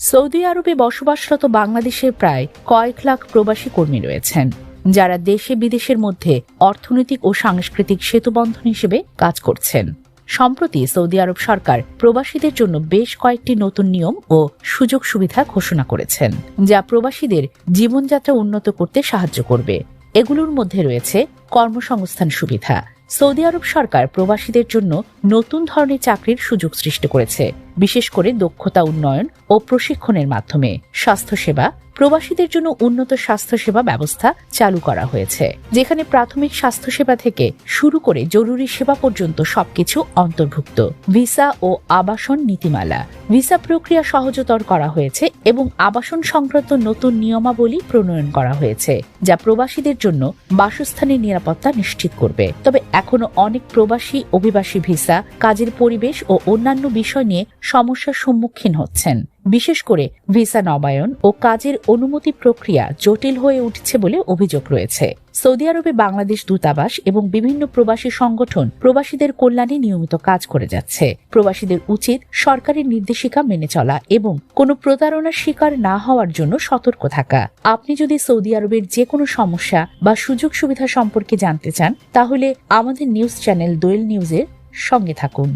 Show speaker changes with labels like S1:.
S1: Saudi আরবে বসবাসরত বাংলাদেশের প্রায় কয়েক লাখ প্রবাসী কর্মী রয়েছেন, যারা দেশে বিদেশের মধ্যে অর্থনৈতিক ও সাংস্কৃতিক সেতুবন্ধন হিসেবে কাজ করছেন। সম্প্রতি সৌদি আরব সরকার প্রবাসীদের জন্য বেশ কয়েকটি নতুন নিয়ম ও সুযোগ সুবিধা ঘোষণা করেছেন, যা প্রবাসীদের জীবনযাত্রা উন্নত করতে সাহায্য করবে। এগুলোর মধ্যে রয়েছে কর্মসংস্থান সুবিধা। সৌদি আরব সরকার প্রবাসীদের জন্য নতুন ধরনের চাকরির সুযোগ সৃষ্টি করেছে। বিশেষ করে দক্ষতা উন্নয়ন ও প্রশিক্ষণের মাধ্যমে। স্বাস্থ্যসেবা, প্রবাসীদের জন্য উন্নত স্বাস্থ্যসেবা ব্যবস্থা চালু করা হয়েছে, যেখানে প্রাথমিক স্বাস্থ্যসেবা থেকে শুরু করে জরুরি সেবা পর্যন্ত সবকিছু অন্তর্ভুক্ত। ভিসা ও আবাসন নীতিমালা। ভিসা প্রক্রিয়া সহজতর করা হয়েছে এবং আবাসন সংক্রান্ত নতুন নিয়মাবলী প্রণয়ন করা হয়েছে, যা প্রবাসীদের জন্য বাসস্থানের নিরাপত্তা নিশ্চিত করবে। তবে এখনও অনেক প্রবাসী, অভিবাসী ভিসা, কাজের পরিবেশ ও অন্যান্য বিষয় নিয়ে সমস্যার সম্মুখীন হচ্ছেন। বিশেষ করে ভিসা নবায়ন ও কাজের অনুমতি প্রক্রিয়া জটিল হয়ে উঠছে বলে অভিযোগ রয়েছে। সৌদি আরবে বাংলাদেশ দূতাবাস এবং বিভিন্ন প্রবাসী সংগঠন প্রবাসীদের কল্যাণে নিয়মিত কাজ করে যাচ্ছে। প্রবাসীদের উচিত সরকারি নির্দেশিকা মেনে চলা এবং কোনো প্রতারণার শিকার না হওয়ার জন্য সতর্ক থাকা। আপনি যদি সৌদি আরবের যে কোনো সমস্যা বা সুযোগ সুবিধা সম্পর্কে জানতে চান, তাহলে আমাদের নিউজ চ্যানেল দোয়েল নিউজের সঙ্গে থাকুন।